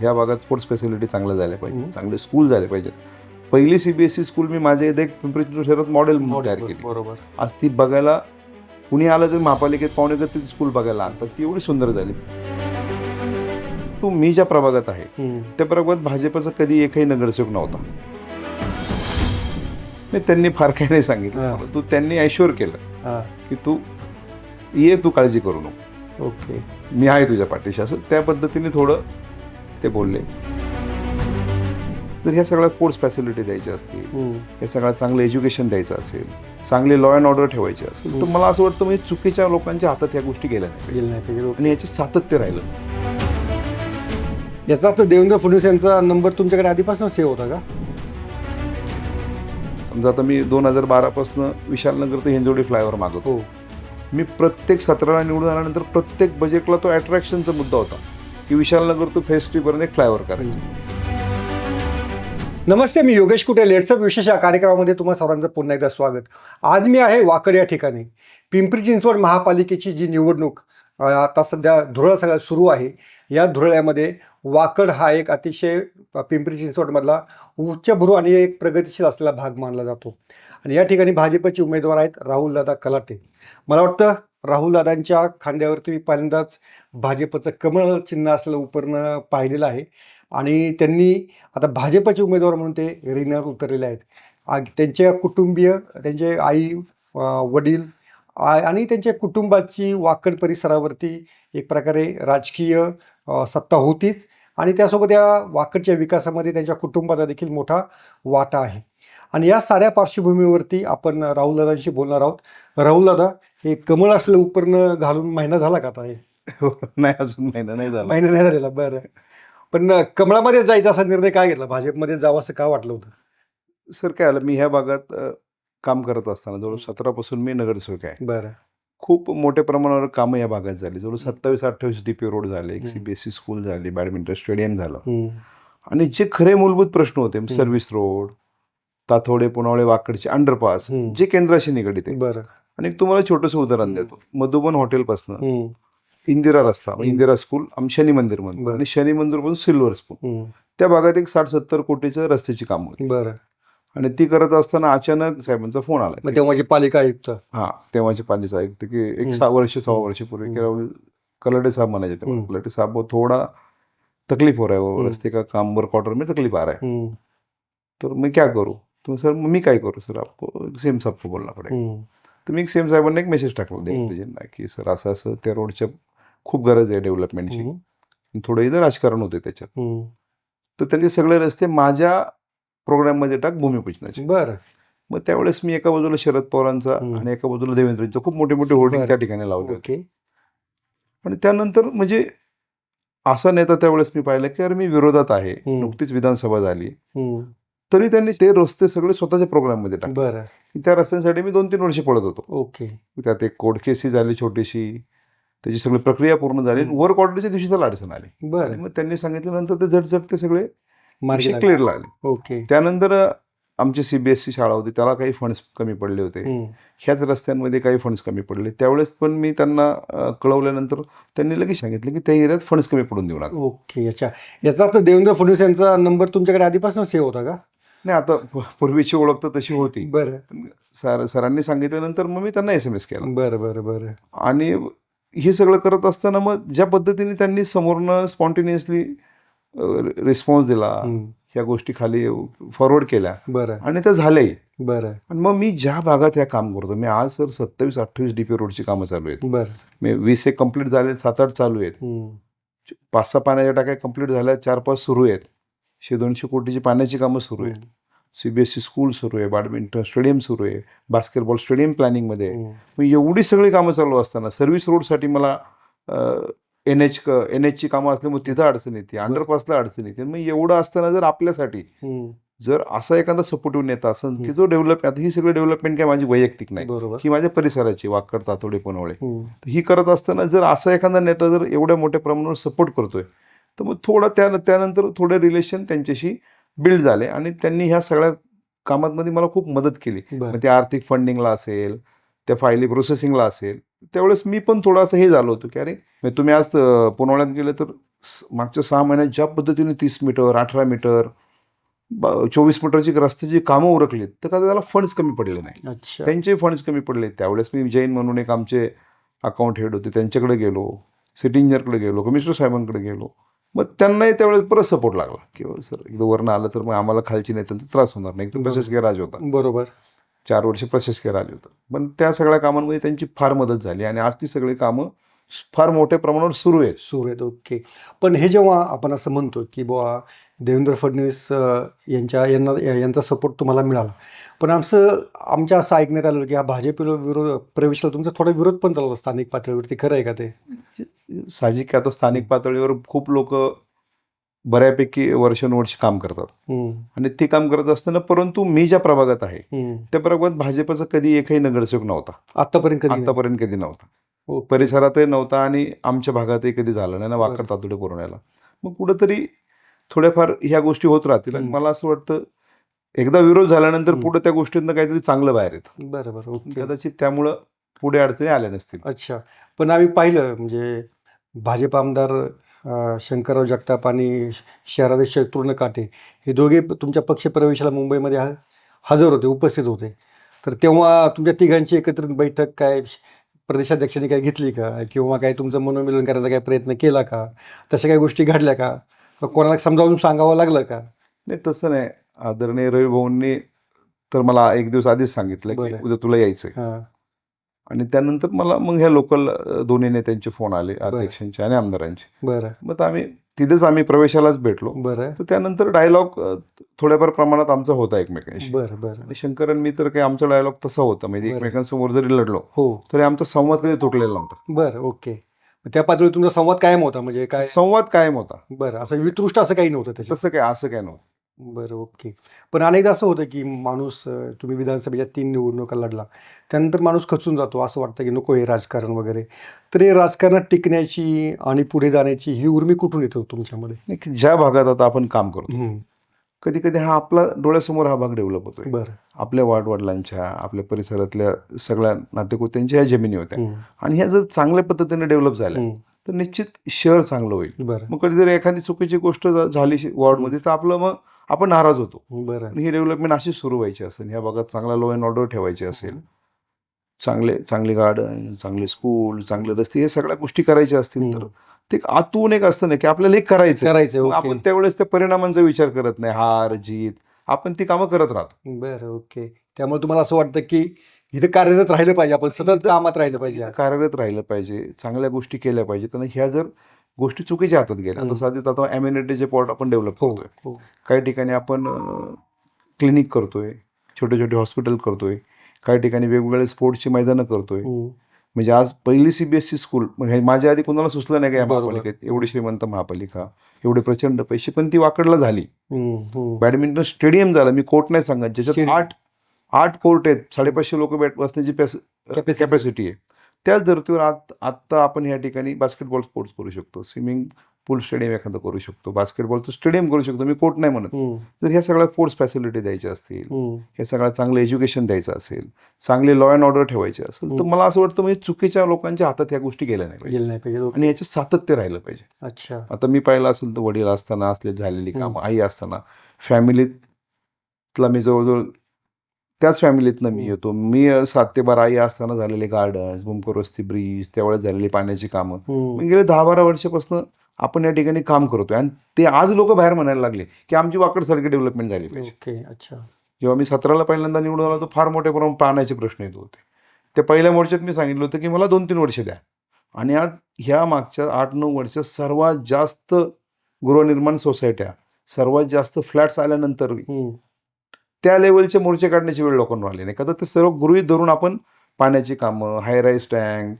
ह्या भागात sports facility चांगल्या झाल्या. पाहिजे चांगले स्कूल झाले पाहिजे पहिली सीबीएसई स्कूल मी माझ्या इथे पिंपरी चिंचवड शहरात मॉडेल तयार केली. बरोबर. आज ती बघायला कुणी आलं तरी महापालिकेत पाहुणे तर ती स्कूल बघायला आणतात. ती एवढी सुंदर झाली. तू मी ज्या प्रभागात आहे. त्या प्रभागात भाजपचा कधी एकही नगरसेवक नव्हता. नाही त्यांनी फार काही नाही सांगितलं. तू त्यांनी ऐश्वर केलं की तू ये तू काळजी करू नको. ओके. मी आहे तुझ्या पाठीशी. असं त्या पद्धतीने थोडं ते बोलले. तर ह्या सगळ्या स्पोर्ट्स फॅसिलिटी द्यायच्या असतील. हम्म. हे सगळं चांगलं एज्युकेशन द्यायचं असेल चांगले लॉ अँड ऑर्डर ठेवायचे असेल तर मला असं वाटतं म्हणजे चुकीच्या लोकांच्या हातात ह्या गोष्टी गेल्या नाही आणि याचे सातत्य राहिलं. याचा अर्थ देवेंद्र फडणवीस यांचा नंबर तुमच्याकडे आधीपासून सेव्ह होता का? समजा आता मी दोन हजार बारापासून विशालनगर ते हिंजवडी फ्लायओव्हर मागवतो हो. मी प्रत्येक सतराला निवडून आल्यानंतर प्रत्येक बजेटला तो अट्रॅक्शनचा मुद्दा होता. की विशालनगर टू फेस पर्यंत एक फ्लायओव्हर करायचं. नमस्ते मी योगेश कुटे लेट्सअप विशेष या कार्यक्रमामध्ये तुम्हा सर्वांचं पुन्हा एकदा स्वागत. आज मी आहे वाकड या ठिकाणी. पिंपरी चिंचवड महापालिकेची जी निवडणूक आता सध्या धुरळ सगळ्यात सुरू आहे या धुरळ्यामध्ये वाकड हा एक अतिशय पिंपरी चिंचवडमधला उच्चभ्रू आणि एक प्रगतिशील असलेला भाग मानला जातो. आणि या ठिकाणी भाजपचे उमेदवार आहेत राहुलदादा कलाटे. मला वाटतं राहुलदादांच्या खांद्यावरती मी पहिल्यांदाच भाजपचं कमळ चिन्ह असलेलं उपरणं पाहिलेलं आहे. आणि त्यांनी आता भाजपचे उमेदवार म्हणून ते रिंगणात उतरलेले आहेत. आ- त्यांच्या कुटुंबीय त्यांचे आई वडील आणि त्यांच्या कुटुंबाची वाकड परिसरावरती एक प्रकारे राजकीय सत्ता होतीच. आणि त्यासोबत या वाकडच्या विकासामध्ये त्यांच्या कुटुंबाचा देखील मोठा वाटा आहे. आणि या साऱ्या पार्श्वभूमीवरती आपण राहुलदादांशी बोलणार आहोत. राहुलदादा हे कमळ असलेलं उपरणं घालून महिना झाला का आता हे? नाही अजून महिना नाही झाला. महिना नाही झालेला बरं. पण कमळामध्ये जायचा असा निर्णय काय घेतला? भाजपमध्ये जावं असं का वाटलं होतं? सर काय आलं मी ह्या भागात अ, काम करत असताना जवळ सतरापासून मी नगरसेवक आहे. बरं. खूप मोठ्या प्रमाणावर कामं या भागात झाली. जवळ सत्तावीस अठ्ठावीस डी पी रोड झाले एक हम्म. सीबीएसई स्कूल झाली बॅडमिंटन स्टेडियम झालं. हम्म. आणि जे खरे मूलभूत प्रश्न होते सर्व्हिस रोड ताथोडे पुनावळे वाकडचे अंडरपास हम्म. जे केंद्राशी निगडीत आहे बरं. आणि तुम्हाला छोटंसं उदाहरण. देतो मधुबन हॉटेलपासून. इंदिरा रस्ता. इंदिरा स्कूल आम शनी मंदिरमध्ये. आणि शनी मंदिरपासून सिल्वर हम्म. त्या भागात एक साठ सत्तर कोटीचं रस्त्याची काम होती बरं आणि ती करत असताना अचानक साहेबांचा फोन आला मग तेव्हा माझी पालिका आयुक्त हा तेव्हाचे पालीचा ऐकतं की. एक सहा वर्ष सहा वर्षापूर्वी हम्म. की राहुल कलडे साहब म्हणायचे तेव्हा. कलडे साहब थोड़ा तकलीफ हो रहा है वो. रस्ते का काम वर्क ऑर्डर में तकलीफ आ रहा है. तो मैं क्या करूँ तो सर मी काय करू सर आपको सेम साहब को बोलना पडेगा. तर मी सेम साहेबांना एक मेसेज टाकला. देवजींना की सर असं असं त्या रोडच्या खूप गरज आहे डेव्हलपमेंटची. थोडं इथं राजकारण होते त्याच्यात. तर त्यांचे सगळे रस्ते माझ्या प्रोग्राममध्ये टाक भूमिपूजनाचे बरं मग त्यावेळेस मी एका बाजूला शरद पवारांचा. आणि एका बाजूला देवेंद्रचा खूप मोठे मोठे होर्डिंग. त्या ठिकाणी लावले होते ओके आणि त्यानंतर म्हणजे असा नेता त्यावेळेस मी पाहिलं की अरे मी विरोधात आहे. नुकतीच विधानसभा झाली. तरी त्यांनी ते रस्ते सगळे स्वतःच्या प्रोग्राममध्ये टाकले. बरं. त्या रस्त्यांसाठी मी दोन तीन वर्ष पळत होतो. ओके. त्यात एक कोर्ट केसही झाली छोटीशी. त्याची सगळी प्रक्रिया पूर्ण झाली. हम्म. वर्क ऑर्डरच्या दिवशी त्याला अडचण आली. बरं. मग त्यांनी सांगितल्यानंतर ते झटझट ते सगळे मार्गी लागलं. क्लिअर लागले ओके. त्यानंतर आमची सीबीएसई शाळा होती. त्याला काही फंड्स कमी पडले होते. ह्याच रस्त्यांमध्ये काही फंड्स कमी पडले. त्यावेळेस पण मी त्यांना कळवल्यानंतर त्यांनी लगेच सांगितलं की त्या एरियात फंड्स कमी पडून देऊ नका. ओके अच्छा. याचा अर्थ देवेंद्र फडणवीस यांचा नंबर तुमच्याकडे आधीपासून सेव्ह होता का? नाही आता पूर्वीची ओळख तर तशी होती. बरं. सर सरांनी सांगितल्यानंतर मग मी त्यांना एस एम एस केला. बरं बरं बरं. आणि हे सगळं करत असताना मग ज्या पद्धतीने त्यांनी समोरनं स्पॉन्टेनियसली रिस्पॉन्स दिला. ह्या गोष्टी खाली फॉरवर्ड केल्या. बरं. आणि त्या झाल्याही बरं. आणि मग मी ज्या भागात ह्या काम करतो मी आज सर सत्तावीस अठ्ठावीस डी पी रोडची कामं चालू आहेत. बरं. मी वीस एक कंप्लीट झाले सात आठ चालू आहेत. पाच सहा पाण्याच्या टाक्या कंप्लीट झाल्या चार पाच सुरू आहेत. शे दोनशे कोटीची पाण्याची कामं सुरू आहेत सी बी एस स्कूल सुरू आहे बॅडमिंटन स्टेडियम सुरू आहे बास्केटबॉल स्टेडियम प्लॅनिंगमध्ये. मग एवढी सगळी कामं चालू असताना सर्व्हिस रोडसाठी मला एन एच एन एचची कामं असल्यामुळे तिथं अडचण येते अंडरपासला अडचण येते मग एवढं असताना जर आपल्यासाठी. जर असा एखादा सपोर्टिव्ह नेता असेल की. जो डेव्हलप आता ही सगळी डेव्हलपमेंट काय माझी वैयक्तिक नाही ही माझ्या परिसराची वाकड तातोडे पनवळे. ही करत असताना जर असा एखादा नेता जर एवढ्या मोठ्या प्रमाणावर सपोर्ट करतोय तर मग थोडा त्या त्यानंतर थोडे रिलेशन त्यांच्याशी बिल्ड झाले आणि त्यांनी ह्या सगळ्या कामांमध्ये मला खूप मदत केली. बरं. मग ते आर्थिक फंडिंगला असेल त्या फायली प्रोसेसिंगला असेल त्यावेळेस मी पण थोडंसं हे झालो होतो की अरे म्हणजे तुम्ही आज पुनवण्यात गेले तर मागच्या सहा महिन्यात ज्या पद्धतीने तीस मीटर अठरा मीटर चोवीस मीटरची रस्त्याची कामं उरकलीत तर का त्याला फंड्स कमी पडले नाही. त्यांचे फंड्स कमी पडले. त्यावेळेस मी जैन म्हणून एक आमचे अकाउंट हेड होते त्यांच्याकडे गेलो सिटी इंजिनियरकडे गेलो कमिशनर साहेबांकडे गेलो. मग त्यांनाही त्यावेळेस परत सपोर्ट लागला. की "हो सर एकदा वरनं आलं तर मग आम्हाला खालची नेत्यांचा त्रास होणार नाही. एकदम. प्रशासकीय राज होता. बरोबर. चार वर्ष प्रशासकीय राज होतं. पण त्या सगळ्या कामांमध्ये त्यांची फार मदत झाली आणि आज ती सगळी कामं फार मोठ्या प्रमाणावर सुरू आहेत. सुरू आहेत ओके. पण हे जेव्हा आपण असं म्हणतो की बुवा देवेंद्र फडणवीस यांच्या यांना यांचा सपोर्ट तुम्हाला मिळाला. पण आमचं आमच्या असं ऐकण्यात आलं की हा भाजप विरोध प्रवेशला तुमचा थोडा विरोध पण चालू होता स्थानिक पातळीवरती. खरं आहे का ते? साहजिक आता स्थानिक पातळीवर खूप लोक बऱ्यापैकी वर्षानुवर्ष काम करतात आणि ते काम करत असताना परंतु मी ज्या प्रभागात आहे. त्या प्रभागात भाजपचा कधी एकही नगरसेवक नव्हता आतापर्यंत. आतापर्यंत कधी नव्हता. परिसरातही नव्हता आणि आमच्या भागातही कधी झालं नाही ना वाकर. तातुडे पुरवण्याला मग कुठंतरी थोड्याफार ह्या गोष्टी होत राहतील आणि. मला असं वाटतं एकदा विरोध झाल्यानंतर. पुढे त्या गोष्टींना काहीतरी चांगलं बाहेर येतं बरं बरं ओके कदाचित त्यामुळं पुढे अडचणी आल्या नसतील अच्छा पण आम्ही पाहिलं म्हणजे भाजप आमदार शंकरराव जगताप आणि शहराध्यक्ष शत्रुघ्न काटे हे दोघे तुमच्या पक्षप्रवेशाला मुंबईमध्ये हा- हजर होते उपस्थित होते. तर तेव्हा तुमच्या तिघांची एकत्रित बैठक काय प्रदेशाध्यक्षांनी काय घेतली का? किंवा काय तुमचं मनोमिलन करायचा काय प्रयत्न केला का? तशा काही गोष्टी घडल्या का? कोणाला समजावून सांगावं लागलं का? नाही तसं नाही. आदरणीय रवी भाऊंनी तर मला एक दिवस आधीच सांगितलं की. उद्या तुला यायचंय. हां. आणि त्यानंतर मला मग ह्या लोकल दोन्ही नेत्यांचे फोन आले अध्यक्षांचे आणि आमदारांचे. बरं. मग आम्ही तिथेच आम्ही प्रवेशालाच भेटलो. बरं. तर त्यानंतर डायलॉग थोड्याफार प्रमाणात आमचा होता एकमेकांशी. बरं बरं. आणि शंकर आणि मी तर काही आमचा डायलॉग तसा होता. म्हणजे. एकमेकांसमोर जरी लढलो हो. तरी आमचा संवाद कधी तुटलेला नव्हता. बरं ओके. त्या पातळीवर तुमचा संवाद कायम होता? म्हणजे काय? संवाद कायम होता. बरं असं वितृष्ट असं काही नव्हतं त्याच्यात? तसं काय असं काय नव्हतं. बरं ओके. पण अनेकदा असं होतं की माणूस अं, तुम्ही विधानसभेच्या तीन निवडणुका लढला त्यानंतर माणूस खचून जातो असं वाटतं की नको हे राजकारण वगैरे. तर हे राजकारणात टिकण्याची आणि पुढे जाण्याची ही उर्मी कुठून येतो तुमच्यामध्ये? नाही की ज्या भागात आता आपण काम करतो हम्म, कधी कधी हा आपला डोळ्यासमोर हा भाग डेव्हलप होतोय. बरं. आपल्या वाडवडिलांच्या आपल्या परिसरातल्या सगळ्या नातेकोत्यांच्या ह्या जमिनी होत्या. हम्म, आणि ह्या जर चांगल्या पद्धतीने डेव्हलप झाल्या हम्म, तर निश्चित शहर चांगलं होईल. बरं. मग कधी जर एखादी चुकीची गोष्ट झाली वॉर्डमध्ये तर आपलं मग आपण नाराज होतो. बरं. आणि ही डेव्हलपमेंट अशी सुरू व्हायची असेल. ह्या भागात चांगला लॉ अँड ऑर्डर ठेवायची असेल. चांगले चांगले गार्डन चांगले स्कूल चांगले रस्ते हे सगळ्या गोष्टी करायच्या असतील तर. ते आतून एक असतं ना की आपल्याला एक करायचं. करायचं आपण त्यावेळेस त्या परिणामांचा विचार करत नाही. हार जीत आपण ती कामं करत राहतो. बरं ओके त्यामुळे तुम्हाला असं वाटतं की इथं कार्यरत राहिलं पाहिजे आपण सतत कामात राहिलं पाहिजे कार्यरत राहिलं पाहिजे चांगल्या गोष्टी केल्या पाहिजेत आणि ह्या जर गोष्टी चुकीच्या हातात गेल्या. तसं आधी आता एम्युनिटीचे पॉट आपण डेव्हलप हो करतोय हो काही ठिकाणी आपण क्लिनिक करतोय छोटे छोटे हॉस्पिटल करतोय काही ठिकाणी वेगवेगळे स्पोर्ट्सची मैदानं करतोय हम्म, म्हणजे आज पहिली सीबीएसई स्कूल म्हणजे माझ्या आधी कोणाला सुचलं नाही का या. महापालिकेत एवढी श्रीमंत महापालिका एवढे प्रचंड पैसे पण ती वाकडला झाली. बॅडमिंटन स्टेडियम झालं मी कोर्ट नाही सांगत ज्याच्यात. आठ आठ कोर्ट आहेत साडेपाचशे लोक बॅट बसण्याची. कॅपॅसिटी आहे त्याच धर्तीवर आत आत्ता आपण या ठिकाणी बास्केटबॉल स्पोर्ट्स करू शकतो स्विमिंग पूल स्टेडियम एखादं करू शकतो बास्केटबॉलचं स्टेडियम करू शकतो मी कोर्ट नाही म्हणत जर ह्या सगळ्या स्पोर्ट्स फॅसिलिटी द्यायच्या असतील. हे सगळं चांगलं एज्युकेशन द्यायचं असेल चांगले लॉ अँड ऑर्डर ठेवायचे असेल तर. मला असं वाटतं म्हणजे चुकीच्या लोकांच्या हातात ह्या गोष्टी गेल्या नाही पाहिजे. आणि याच्यात सातत्य राहिलं पाहिजे अच्छा आता मी पाहिलं असेल तर वडील असताना असले झालेली. कामं आई असताना फॅमिलीतला मी जवळजवळ त्याच फॅमिलीतनं मी हम्म. येतो. मी सात ते बारा आई असताना झालेले गार्डन्स बुमकरवस्ती ब्रिज त्यावेळेस झालेली पाण्याची कामं. मी गेले दहा बारा वर्षापासून आपण या ठिकाणी काम करतोय. आणि ते आज लोक बाहेर म्हणायला लागले की आमची वाकडसारखी डेव्हलपमेंट झाली पाहिजे. अच्छा. जेव्हा मी सतराला पहिल्यांदा निवडून आलो तर फार मोठ्या प्रमाणात पाण्याचे प्रश्न येत होते. त्या पहिल्या मोर्चात मी सांगितलं होतं की मला दोन तीन वर्ष द्या. आणि आज ह्या मागच्या आठ नऊ वर्षात सर्वात जास्त गृहनिर्माण सोसायट्या सर्वात जास्त फ्लॅट्स आल्यानंतर हम्म, त्या लेवलचे मोर्चे काढण्याची वेळ लोकांना आली नाही. का तर ते सर्व गृहीत धरून आपण पाण्याची कामं हाय राईज टँक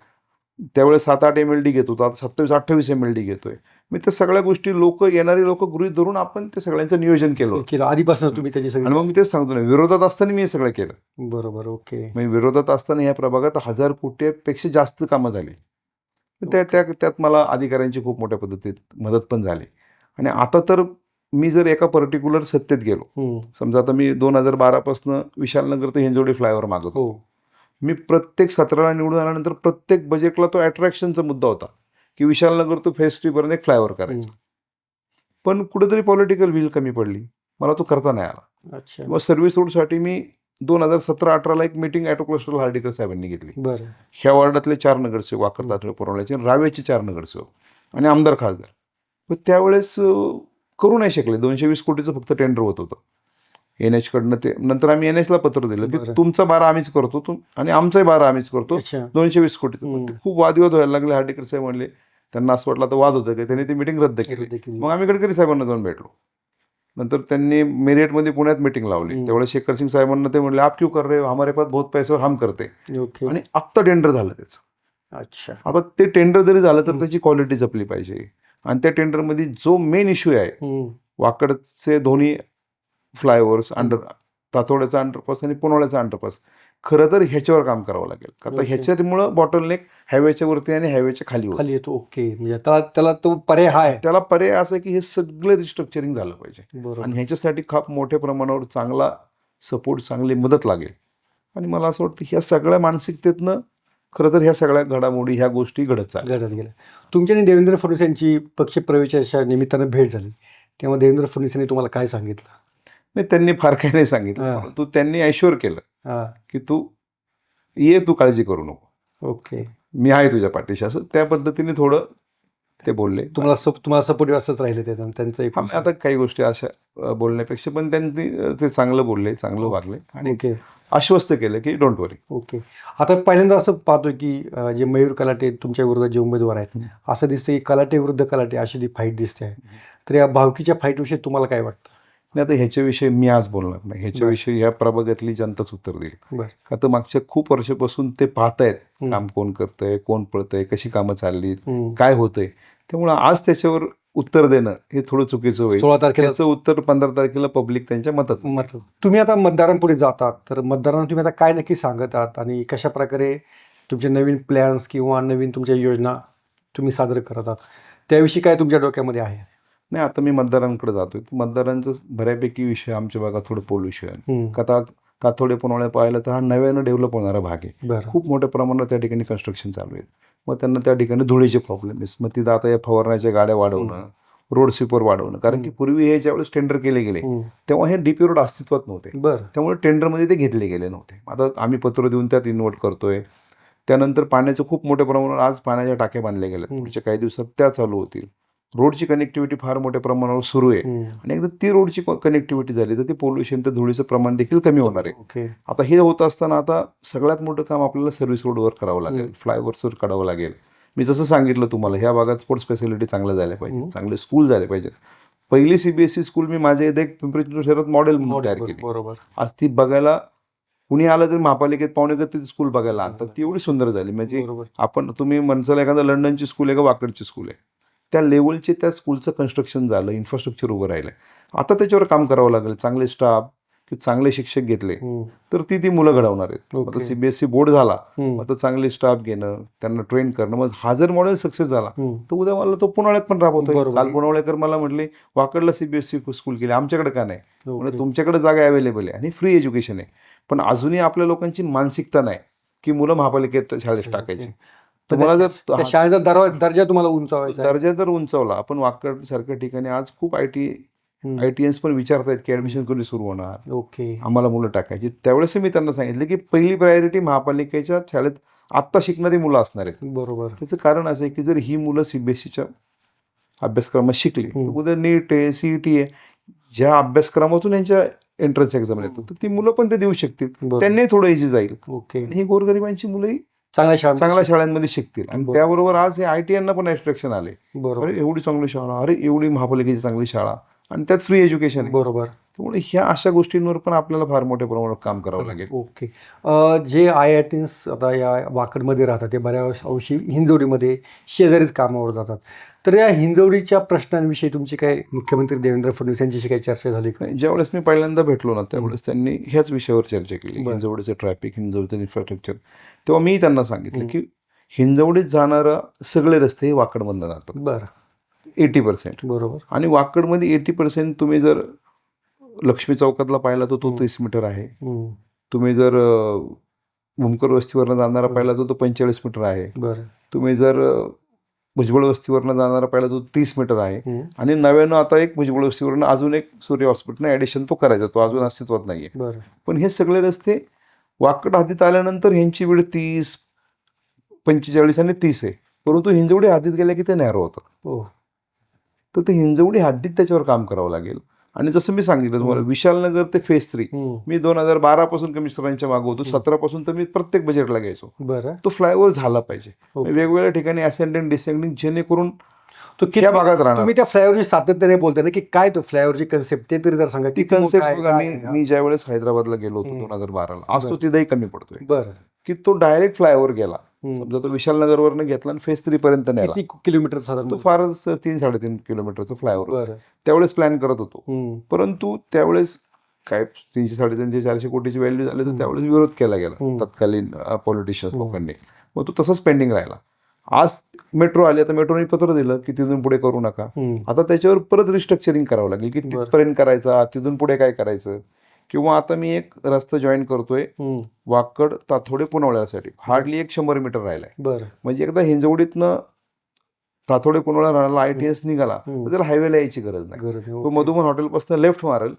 त्यावेळेस सात आठ एम एल डी घेत होतो आता सत्तावीस अठ्ठावीस एम एल डी घेतोय. मी त्या सगळ्या गोष्टी लोक येणारी लोक गृहीत धरून आपण ते सगळ्यांचं नियोजन केलं. केलं. आधीपासून तुम्ही त्याची आणि सगळी मग मी तेच सांगतो ना विरोधात असताना मी हे सगळं केलं. बरोबर ओके. म्हणजे विरोधात असताना या प्रभागात हजार कोटीपेक्षा जास्त कामं झाली. त्या त्या त्यात मला अधिकाऱ्यांची खूप मोठ्या पद्धतीत मदत पण झाली. आणि आता तर मी जर एका पर्टिक्युलर सत्तेत गेलो हम्म, समजा आता मी दोन हजार बारापासून विशालनगर ते हिंजवडी फ्लायओव्हर मागत हो. मी प्रत्येक सतराला निवडून आल्यानंतर प्रत्येक बजेटला तो अट्रॅक्शनचा मुद्दा होता की विशालनगर टू फेस पर्यंत एक फ्लायओव्हर करायचा. पण कुठेतरी पॉलिटिकल व्हील कमी पडली. मला तो करता नाही आला. अच्छा. किंवा सर्व्हिस रोडसाठी मी दोन हजार सतरा अठराला एक मिटिंग ॲटो क्लस्टर हार्डिकर साहेबांनी घेतली. बरं. ह्या वॉर्डातले चार नगरसेवक वाकर तातडे पुरवल्याचे आणि रावेचे चार नगरसेवक आणि आमदार खासदार. पण त्यावेळेस करू नाही शकले. दोनशे वीस कोटीचं फक्त टेंडर होत होतं. एन एचकडनं ते नंतर आम्ही एन एचला पत्र दिलं की. तुमचा बारा आम्हीच करतो. तुम आणि आमचाही बारा आम्हीच करतो. दोनशे वीस कोटीचं. खूप वादविवाद व्हायला लागले. हार्डिकर साहेब म्हणले त्यांना असं वाटलं तर वाद होतं की? त्यांनी ती मिटिंग रद्द केली. मग आम्ही गडकरी साहेबांना जाऊन भेटलो. नंतर त्यांनी मेरिटमध्ये पुण्यात मिटिंग लावली. त्यावेळेस शेखर सिंग साहेबांना ते म्हणले आप क्यू कर रहे हो? हमारे पास बहुत पैसे और हम करते. ओके आणि आत्ता टेंडर झालं त्याचं. अच्छा. आता ते टेंडर जरी झालं तर. त्याची क्वालिटी जपली पाहिजे. आणि त्या टेंडरमध्ये जो मेन इश्यू आहे हम्म. वाकडचे दोन्ही फ्लायओव्हर्स अंडर तातोड्याचा अंडरपास आणि पुनवळ्याचा अंडरपास खरं तर ह्याच्यावर काम करावं लागेल. आता Okay. ह्याच्यामुळं बॉटलनेक हायवेच्या वरती आणि हायवेच्या खाली खाली येतो. ओके म्हणजे त्याला त्याला तो पर्याय हा आहे. त्याला पर्याय असं की हे सगळं रिस्ट्रक्चरिंग झालं पाहिजे. आणि ह्याच्यासाठी खूप मोठ्या प्रमाणावर चांगला सपोर्ट चांगली मदत लागेल. आणि मला असं वाटतं ह्या सगळ्या मानसिकतेतनं खरं तर ह्या सगळ्या घडामोडी ह्या गोष्टी घडत चालल्या. घडत गेलं तुमच्या आणि देवेंद्र फडणवीस यांची पक्षप्रवेशाच्या निमित्तानं भेट झाली. तेव्हा देवेंद्र फडणवीस यांनी तुम्हाला काय सांगितलं? नाही त्यांनी फार काही नाही सांगितलं. परंतु त्यांनी ऐश्वर केलं हा. की तू ये तू काळजी करू नको. ओके. मी आहे तुझ्या पाठीशी. असं त्या पद्धतीने थोडं ते बोलले. तुम्हाला सप तुम्हाला सपोर्टिव्ह असंच राहिले ते त्यांचं एक आता काही गोष्टी अशा बोलण्यापेक्षा पण त्यांनी ते चांगलं बोलले चांगलं वागले आणि ओके. आश्वस्त केलं की डोंट वरी ओके. आता पहिल्यांदा असं पाहतोय की जे मयूर कलाटे तुमच्या विरोधात जे उमेदवार आहेत. असं दिसतंय की कलाटे विरुद्ध कलाटे अशी ती फाईट दिसते आहे. तर या भावकीच्या फाईटविषयी तुम्हाला काय वाटतं? नाही आता ह्याच्याविषयी मी आज बोलणार नाही. ह्याच्याविषयी ह्या प्रभागातली जनताच उत्तर देईल. का तर मागच्या खूप वर्षापासून ते पाहतायत हम्म. काम कोण करतंय कोण पळतंय कशी कामं चालली. काय होतंय. त्यामुळं आज त्याच्यावर उत्तर देणं हे थोडं चुकीचं होईल. सोळा तारखेला उत्तर पंधरा तारखेला पब्लिक त्यांच्या मतात मत तुम्ही आता मतदारांपुढे जातात. तर मतदारांना तुम्ही आता काय नक्की सांगत आहात आणि कशा प्रकारे तुमचे नवीन प्लॅन्स किंवा नवीन तुमच्या योजना तुम्ही सादर करत आहात त्याविषयी काय तुमच्या डोक्यामध्ये आहे? नाही आता मी मतदारांकडे जातोय. मतदारांचं बऱ्यापैकी विषय आमच्या भागात थोडं पोल्युशन. कथा तातोडे पुनवळे पाहिलं तर हा नव्यानं डेव्हलप होणारा भाग आहे. खूप मोठ्या प्रमाणात त्या ठिकाणी कन्स्ट्रक्शन चालू आहे मग त्यांना त्या ठिकाणी धुळीचे प्रॉब्लेम आहे मग तिथं आता या फवारण्याच्या गाड्या वाढवणं रोड स्वीपर वाढवणं. कारण की. पूर्वी हे ज्यावेळेस टेंडर केले गेले. तेव्हा हे डीपी रोड अस्तित्वात नव्हते. त्यामुळे टेंडरमध्ये ते घेतले गेले नव्हते. आता आम्ही पत्र देऊन त्यात इन्व्हर्ट करतोय. त्यानंतर पाण्याचं खूप मोठ्या प्रमाणावर आज पाण्याच्या टाक्या बांधल्या गेल्या. पुढच्या काही दिवसात त्या चालू होतील. रोडची कनेक्टिव्हिटी फार मोठ्या प्रमाणावर सुरू आहे. आणि एकदा ती रोडची कनेक्टिव्हिटी झाली तर ते पोल्युशन तर धुळीचं प्रमाण देखील कमी होणार आहे. आता हे होत असताना आता सगळ्यात मोठं काम आपल्याला सर्व्हिस रोडवर करावं लागेल. हम्म. फ्लायओव्हर्सवर काढावं लागेल. मी जसं सांगितलं तुम्हाला ह्या भागात स्पोर्ट्स फॅसिलिटी चांगल्या झाल्या पाहिजे. चांगले स्कूल झाले पाहिजेत. पहिली सीबीएसई स्कूल मी माझ्या इथे एक पिंपरी चिंचवड शहरात मॉडेल म्हणून तयार केली. बरोबर. आज ती बघायला कुणी आलं तरी महापालिकेत पाहुणे ती स्कूल बघायला. आणतात ती एवढी सुंदर झाली. म्हणजे आपण तुम्ही म्हणसाल एखादं लंडनची स्कूल आहे का वाकडची स्कूल आहे? त्या लेवलचे त्या स्कूलचं कन्स्ट्रक्शन झालं इन्फ्रास्ट्रक्चर उभं राहिलं आता त्याच्यावर काम करावं लागेल चांगले स्टाफ किंवा चांगले शिक्षक घेतले हम्म. तर ती ती मुलं घडवणार आहेत आता. सीबीएसई बोर्ड झाला हम्म. आता चांगले स्टाफ घेणं त्यांना ट्रेन करणं मग हा जर मॉडेल सक्सेस झाला हम्म. तर उद्या मला तो पुण्याळ्यात पण बरोबर. काल पुणवळेकर मला म्हटले वाकडला सीबीएसई स्कूल केली आमच्याकडे का नाही. म्हणजे तुमच्याकडे जागा अवेलेबल आहे आणि फ्री एज्युकेशन आहे पण अजूनही आपल्या लोकांची मानसिकता नाही की मुलं महापालिकेत शाळेत. टाकायची तुम्हाला जर त्या शाळेचा दर दर्जा तुम्हाला उंचावायचा आहे. दर्जा जर उंचावला आपण वाकड सारख्या ठिकाणी आज खूप आय टी हम्म. आय टी एन्स पण विचारतायत की ऍडमिशन कधी सुरू होणार? ओके. आम्हाला मुलं टाकायची. त्यावेळेस मी त्यांना सांगितलं की पहिली प्रायोरिटी महापालिकेच्या शाळेत आत्ता शिकणारी मुलं असणार आहेत. बरोबर. त्याचं कारण असं आहे की जर ही मुलं सीबीएसईच्या अभ्यासक्रमात शिकली तर हम्म. उद्या नीट आहे सी टी आहे ज्या अभ्यासक्रमातून यांच्या एंट्रन्स एक्झाम येतात तर ती मुलं पण ते देऊ शकतील. बरोबर. त्यांनी थोडं इझी जाईल. ओके. आणि ही गोरगरिबांची मुलंही चांगल्या शाळा चांगल्या शाळांमध्ये शिकतील. आणि बरोबर. त्याबरोबर आज हे आय टी यांना पण ॲट्रॅक्शन आले. बरोबर. एवढी चांगली शाळा अरे एवढी महापालिकेची चांगली शाळा. आणि त्यात फ्री एज्युकेशन आहे. बरोबर. त्यामुळे ह्या अशा गोष्टींवर पण आपल्याला फार मोठ्या प्रमाणात काम करावं लागेल. ओके. जे आय आय टीन्स आता या वाकडमध्ये राहतात ते बऱ्याच अंशी हिंजवडीमध्ये शेजारीच कामावर जातात. तर या हिंजवडीच्या प्रश्नांविषयी तुमची काय मुख्यमंत्री देवेंद्र फडणवीस यांच्याशी काही चर्चा झाली का? नाही, ज्यावेळेस मी पहिल्यांदा भेटलो ना त्यावेळेस त्यांनी ह्याच विषयावर चर्चा केली. हिंजवडीचं ट्रॅफिक हिंजवडीचं इन्फ्रास्ट्रक्चर तेव्हा मी त्यांना सांगितलं. की हिंजवडीत जाणारा सगळे रस्ते हे वाकडमधनं जातात. बरं. Eighty percent. बरोबर. आणि वाकडमध्ये एटी पर्सेंट तुम्ही जर लक्ष्मी चौकातला पाहिला तर तो. तीस मीटर आहे. तुम्ही जर भूमकर वस्तीवरनं जाणारा. पाहिला तर तो पंचेचाळीस मीटर आहे. बरं. तुम्ही जर भुजबळ वस्तीवरनं जाणारा पहिला तो तीस मीटर आहे. आणि नव्यानं आता एक भुजबळ वस्तीवरनं अजून एक सूर्य हॉस्पिटल ॲडिशन तो करायचा तो अजून अस्तित्वात नाहीये. बरं. पण हे सगळे रस्ते वाकड हद्दीत आल्यानंतर ह्यांची वेळ तीस पंचेचाळीस आणि तीस आहे. परंतु हिंजवडी हद्दीत गेल्या की ते नॅरो होतं. हो. तर ते हिंजवडी हद्दीत त्याच्यावर काम करावं लागेल. आणि जसं मी सांगितलं तुम्हाला विशालनगर ते फेज थ्री. मी दोन हजार बारा पासून कमिशनरांच्या मागं होतो सतरा पासून तर मी प्रत्येक बजेटला घ्यायचो. बरं. तो फ्लायओव्हर झाला पाहिजे. वेगवेगळ्या ठिकाणी असेंडिंग डिसेंडिंग जेणेकरून तो किती भागात राहणार. तुम्ही त्या फ्लायओव्हरची सातत्याने बोलताय ना की काय तो फ्लायओव्हरची कन्सेप्ट ते तरी जर सांगा. ती कन्सेप्ट मी ज्या वेळेस हैदराबादला गेलो होतो. दोन हजार बाराला आज तो. तिथेही कमी पडतोय. बरं. की तो डायरेक्ट फ्लायओव्हर गेला. समजा तो विशालनगरवरनं घेतला आणि फेज थ्री पर्यंत किती किलोमीटर साधारण तो फारच तीन साडेतीन किलोमीटरचा फ्लायओव्हर त्यावेळेस प्लॅन करत होतो. परंतु त्यावेळेस काय तीनशे साडेतीनशे चारशे कोटीची व्हॅल्यू झाली तर त्यावेळेस विरोध केला गेला. तत्कालीन पॉलिटिशियन्स. लोकांनी. मग तो तसाच पेंडिंग राहिला. आज मेट्रो आली आता मेट्रोने पत्र दिलं की तिथून पुढे करू नका. आता त्याच्यावर परत रिस्ट्रक्चरिंग करावं लागेल की. तिथपर्यंत करायचा तिथून पुढे काय करायचं किंवा आता मी एक रस्ता जॉईन करतोय. वाकड ताथोडे पुनवळ्यासाठी हार्डली एक शंभर मीटर राहिलाय म्हणजे एकदा हिंजवडीतनं ताथोडे पुनवळ्या राहिला आय टी एस निघाला. तर त्याला हायवेला यायची गरज नाही. तो. मधुबन हॉटेलपासून लेफ्ट मारेल.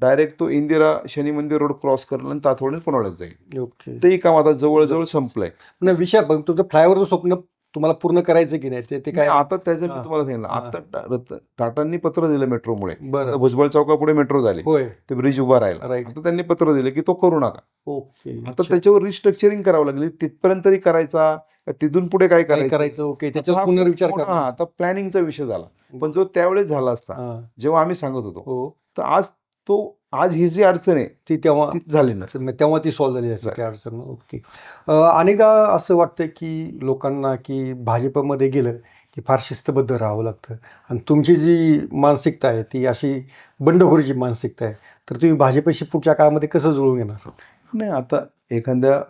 डायरेक्ट तो इंदिरा शनी मंदिर रोड क्रॉस करेल आणि ताथोडे पुनवळ्यात जाईल तेही काम आता जवळजवळ संपलंय विषय पण तुमचं फ्लायओव्हरचं स्वप्न तुम्हाला पूर्ण करायचं की नाही? ते ते काय आता त्याचं मी. तुम्हाला सांगितलं. आता टाटांनी पत्र दिलं मेट्रोमुळे. बरं. भुजबळ चौकापुढे मेट्रो झाली. होय. ते ब्रिज उभा राहिला. आता त्यांनी पत्र दिलं की तो करू नका. ओके. आता. त्याच्यावर रिस्ट्रक्चरिंग करावं लागेल. तिथपर्यंत तरी करायचा तिथून पुढे काय करायचं? करायचं? ओके. त्याच्यावर पुनर्विचार हा, आता प्लॅनिंगचा विषय झाला. पण जो त्यावेळेस झाला असता. जेव्हा आम्ही सांगत होतो हो. तर आज तो आज ही जी अडचण आहे ती तेव्हा झाली नसते असेल, तेव्हा ती सॉल्व्ह झाली असेल. त्या अडचण ओके अनेकदा असं वाटतं की लोकांना की भाजपमध्ये गेलं की फार शिस्तबद्ध राहावं लागतं आणि तुमची जी मानसिकता आहे ती अशी बंडखोरीची मानसिकता आहे तर तुम्ही भाजपशी पुढच्या काळामध्ये कसं जुळून घेणार नाही आता एखाद्या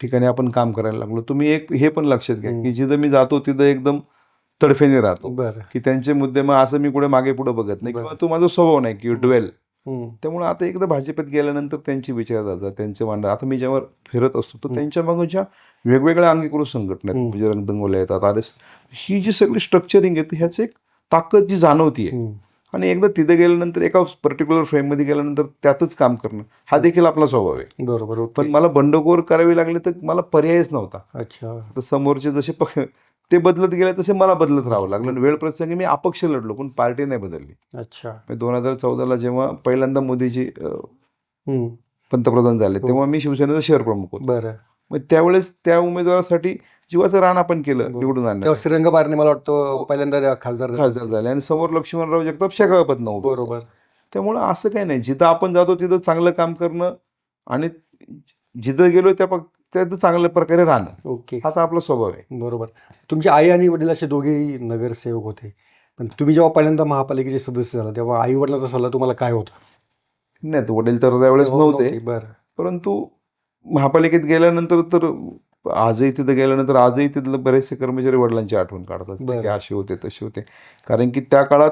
ठिकाणी आपण काम करायला लागलो तुम्ही एक हे पण लक्षात घ्या. की जिथं मी जातो तिथं एकदम तडफेने राहतो बरं की त्यांचे मुद्दे मग असं मी कुठे मागे पुढे बघत नाही. किंवा तो माझा स्वभाव नाही की ड्वेल. त्यामुळे आता एकदा भाजपेत गेल्यानंतर त्यांची विचारधारा त्यांचे मांड आता मी जेव्हा फिरत असतो तर. त्यांच्या मागं ज्या वेगवेगळ्या अंगीकृत संघटना आहेत. म्हणजे रंगदंगोल्या येतात आर एस ही जी सगळी स्ट्रक्चरिंग आहे ह्याची एक ताकद जी जाणवतीये. आणि एकदा तिथे गेल्यानंतर एका पर्टिक्युलर फ्रेममध्ये गेल्यानंतर त्यातच काम करणं हा देखील आपला स्वभाव आहे. बरोबर पण मला बंडखोर करावी लागली तर मला पर्यायच नव्हता. अच्छा. तर समोरचे जसे पक्ष ते बदलत गेले तसे मला बदलत राहावं लागलं. आणि वेळ प्रसंगी मी अपक्ष लढलो पण पार्टी नाही बदलली. अच्छा. दोन हजार चौदाला जेव्हा पहिल्यांदा मोदीजी अं. पंतप्रधान झाले हो. तेव्हा मी शिवसेनेचा शहर प्रमुख होतो. बरं. मग त्यावेळेस त्या उमेदवारासाठी जीवाचं रान आपण केलं. निवडून तेव्हा आणण्यासाठी श्रीरंग बारणे मला वाटतं पहिल्यांदा खासदार झाले. खासदार झाले आणि समोर लक्ष्मणराव जगताप शेकापत नव्हतं. बरोबर. त्यामुळं असं काही नाही. जिथं आपण जातो तिथं चांगलं काम करणं आणि जिथं गेलो त्या पक- तिथं चांगल्या प्रकारे राहणं ओके. हा तर आपला स्वभाव आहे. बरोबर. तुमची आई आणि वडील असे दोघेही नगरसेवक होते. पण तुम्ही जेव्हा पहिल्यांदा महापालिकेचे सदस्य झाला तेव्हा आई वडिलांचा सल्ला तुम्हाला काय होता? नाही तर वडील तर त्यावेळेस तेव्हा नव्हते. बरं. परंतु महापालिकेत गेल्यानंतर तर आजही तिथं गेल्यानंतर आजही तिथलं बरेचसे कर्मचारी वडिलांची आठवण काढतात. की असे होते तसे होते. कारण की त्या काळात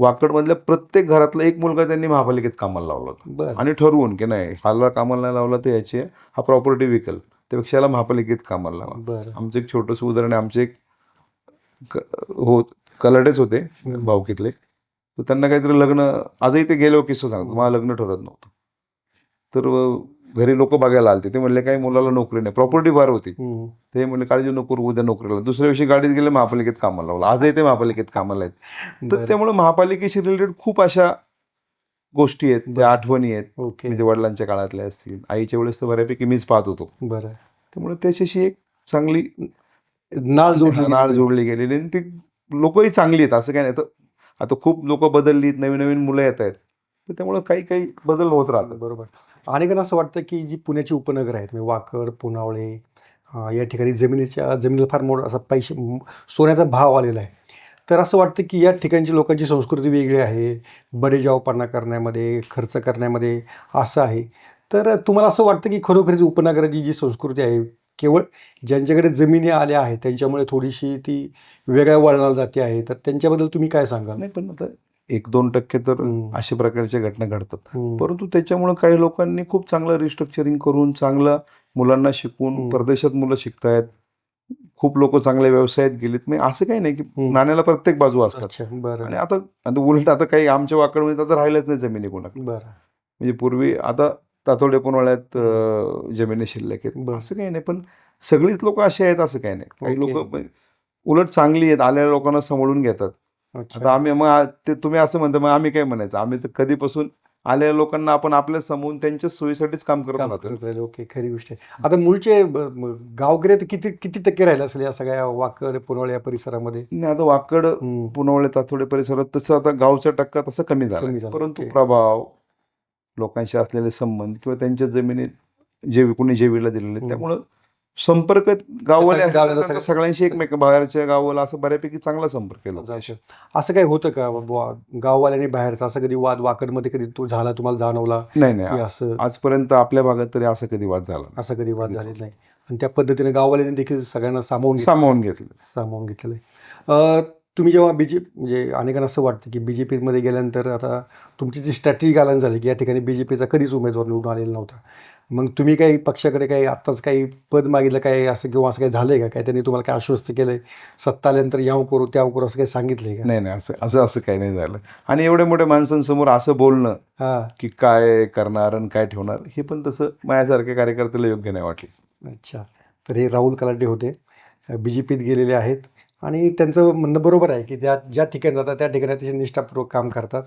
वाकडमधल्या प्रत्येक घरातला एक मुलगा त्यांनी महापालिकेत कामाला लावला होता. बरं. आणि ठरवून की नाही हाला कामाला नाही लावला तर याचे हा प्रॉपर्टी विकल. त्यापेक्षा याला महापालिकेत कामाला लावा. बरं. आमचं एक छोटंसं उदाहरण आहे. आमचे एक हो कलाडेच होते भावकीतले. तर त्यांना काहीतरी लग्न आजही ते गेलो किस्सा सांगतो. मला लग्न ठरत नव्हतं. तर घरी लोक बघायला आलते. ते म्हणले काही मुलाला नोकरी नाही. प्रॉपर्टी फार होती. ते म्हणले काळजी नको उद्या नोकरीला दुसऱ्या दिवशी गाडीत गेले महापालिकेत कामाला लावलं. आजही ते महापालिकेत कामाला आहेत. तर बरं. त्यामुळे महापालिकेशी रिलेटेड खूप अशा गोष्टी आहेत त्या आठवणी आहेत. म्हणजे वडिलांच्या काळातल्या असतील आईच्या वेळेस तर बऱ्यापैकी मीच पाहत होतो. बरं. त्यामुळे त्याच्याशी एक चांगली नाळ जोडली नाळ जोडली गेलेली आणि ती लोकही चांगली आहेत असं काही नाही. तर आता खूप लोक बदललीत नवीन नवीन मुलं येत आहेत. तर त्यामुळे काही काही बदल होत राहतात. बरोबर. अनेकांना असं वाटतं की जी पुण्याची उपनगर आहेत म्हणजे वाकड पुनावळे या ठिकाणी जमिनीच्या जमिनीला फार मोठा असा पैसे सोन्याचा भाव आलेला आहे. तर असं वाटतं की या ठिकाणची लोकांची संस्कृती वेगळी आहे बडेजावपणा करण्यामध्ये खर्च करण्यामध्ये असं आहे. तर तुम्हाला असं वाटतं की खरोखरीच उपनगराची जी संस्कृती आहे केवळ ज्यांच्याकडे जमिनी आल्या आहेत त्यांच्यामुळे थोडीशी ती वेगळ्या वळणाला जाते आहे तर त्यांच्याबद्दल तुम्ही काय सांगाल? नाही पण आता एक दोन टक्के तर. अशा प्रकारच्या घटना घडतात. परंतु त्याच्यामुळे काही लोकांनी खूप चांगलं रिस्ट्रक्चरिंग करून चांगलं मुलांना शिकवून हम्म. परदेशात मुलं शिकतायत खूप लोक चांगल्या व्यवसायात गेलेत म्हणजे असं काही नाही की. नाण्याला प्रत्येक बाजू असतात आणि आता आता उलट आता काही आमच्या वाकडमध्ये आता राहिलंच नाही जमिनी कोणा बरं म्हणजे पूर्वी आता तातोडे पुनवळ्यात जमिनी शिल्लक आहेत. असं काही नाही पण सगळीच लोक अशी आहेत असं काही नाही काही. लोक उलट चांगली आहेत आलेल्या लोकांना सांभाळून घेतात आता आम्ही मग ते तुम्ही असं म्हणता मग आम्ही काय म्हणायचं? आम्ही तर कधीपासून आलेल्या लोकांना आपण आपल्या समोरून त्यांच्या सोयीसाठीच काम करत राहतो ओके खरी गोष्ट आहे. आता मूळचे गावकरी तर किती किती टक्के राहिले असेल या सगळ्या वाकड पुनवळ या परिसरामध्ये? नाही आता वाकड. पुनवळे तातोडे परिसरात. तसं आता गावचा टक्का तसा कमी झाला परंतु. प्रभाव लोकांशी असलेले संबंध किंवा त्यांच्या जमिनीत जे कोणी जेवीला दिलेले. त्यामुळं संपर्क गाववाले गावाला त्यांचा सगळ्यांशी एकमेक बाहेरच्या गावाला असं बऱ्यापैकी चांगला संपर्क केला जायचं. असं काही होतं का? बुवा, गाववाल्याने बाहेरचा असं कधी वाद वाकडमध्ये कधी तो झाला तुम्हाला जाणवला नाही की नाही असं आजपर्यंत आपल्या भागात तरी असं कधी वाद झाला नाही. असं कधी वाद झालेला नाही. आणि त्या पद्धतीने गाववाल्याने देखील सगळ्यांना सामावून सामावून घेतलं. सामावून घेतलेलं आहे. अं, तुम्ही जेव्हा बी जे म्हणजे अनेकांना असं वाटतं की बी जे पीमध्ये गेल्यानंतर आता तुमची जी स्ट्रॅटेजी घालून झाली की या ठिकाणी बी जे पीचा कधीच उमेदवार निवडून आलेला नव्हता. मग तुम्ही काही पक्षाकडे काही आत्ताच काही पद मागितलं काय असं किंवा असं काही झालंय का? काय त्यांनी तुम्हाला काय आश्वस्त केलंय? सत्ता आल्यानंतर याव करू त्याव करू असं काही सांगितलंय का? नाही नाही असं असं असं काही नाही झालं. आणि एवढ्या मोठ्या माणसांसमोर असं बोलणं हां. की काय करणार आणि काय ठेवणार हे पण तसं माझ्यासारख्या कार्यकर्त्याला योग्य नाही वाटलं. अच्छा. तर हे राहुल कलाटे होते. बी जे पीत गेलेले आहेत. आणि त्यांचं म्हणणं बरोबर आहे की ज्या ज्या ठिकाणी जातात त्या ठिकाणी अतिशय निष्ठापूर्वक काम करतात.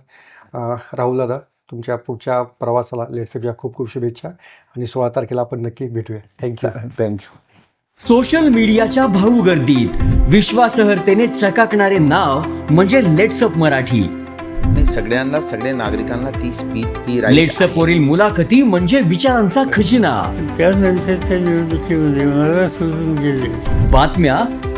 राहुल दादा तुमच्या पुढच्या प्रवासाला लेट्सअपच्या खूप खूप शुभेच्छा आणि सोळा तारखेला आपण नक्की भेटूया. थँक्यू थँक्यू सोशल मीडियाच्या भाऊ गर्दीत विश्वासार्हतेने चकाकणारे नाव म्हणजे लेट्सअप मराठी. नाही सगळ्यांना सगळ्या नागरिकांना ती स्पीच ती right लेट्सअप. वरील मुलाखती म्हणजे विचारांचा खजिना. त्यानंतरच्या निवडणुकीमध्ये मला सोडून गेले. बातम्या